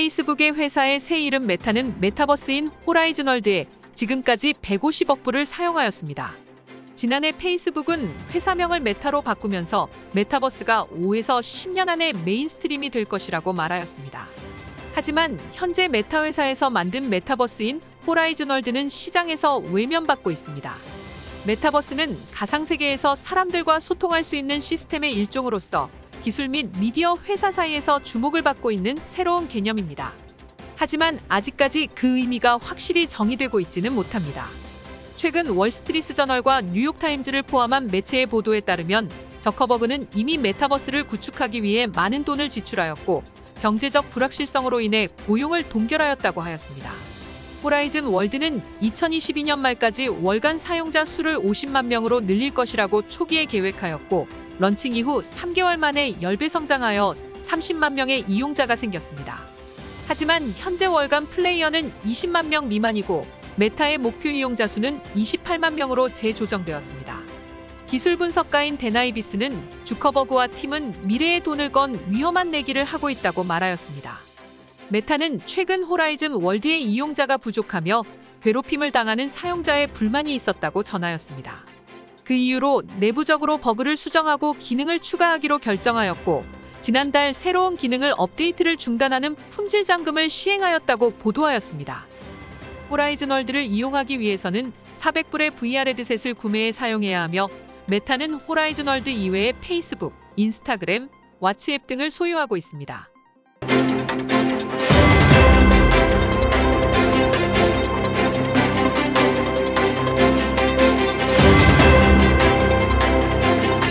페이스북의 회사의 새 이름 메타는 메타버스인 호라이즌월드에 지금까지 150억 불을 사용하였습니다. 지난해 페이스북은 회사명을 메타로 바꾸면서 메타버스가 5에서 10년 안에 메인스트림이 될 것이라고 말하였습니다. 하지만 현재 메타 회사에서 만든 메타버스인 호라이즌월드는 시장에서 외면받고 있습니다. 메타버스는 가상세계에서 사람들과 소통할 수 있는 시스템의 일종으로서 기술 및 미디어 회사 사이에서 주목을 받고 있는 새로운 개념입니다. 하지만 아직까지 그 의미가 확실히 정의되고 있지는 못합니다. 최근 월스트리트 저널과 뉴욕타임즈를 포함한 매체의 보도에 따르면 저커버그는 이미 메타버스를 구축하기 위해 많은 돈을 지출하였고 경제적 불확실성으로 인해 고용을 동결하였다고 하였습니다. 호라이즌 월드는 2022년 말까지 월간 사용자 수를 50만 명으로 늘릴 것이라고 초기에 계획하였고 런칭 이후 3개월 만에 10배 성장하여 30만 명의 이용자가 생겼습니다. 하지만 현재 월간 플레이어는 20만 명 미만이고 메타의 목표 이용자 수는 28만 명으로 재조정되었습니다. 기술 분석가인 데나이비스는 주커버그와 팀은 미래의 돈을 건 위험한 내기를 하고 있다고 말하였습니다. 메타는 최근 호라이즌 월드의 이용자가 부족하며 괴롭힘을 당하는 사용자의 불만이 있었다고 전하였습니다. 그 이유로 내부적으로 버그를 수정하고 기능을 추가하기로 결정하였고 지난달 새로운 기능을 업데이트를 중단하는 품질 잠금을 시행하였다고 보도하였습니다. 호라이즌 월드를 이용하기 위해서는 400불의 VR 헤드셋을 구매해 사용해야 하며 메타는 호라이즌 월드 이외에 페이스북, 인스타그램, 왓츠앱 등을 소유하고 있습니다.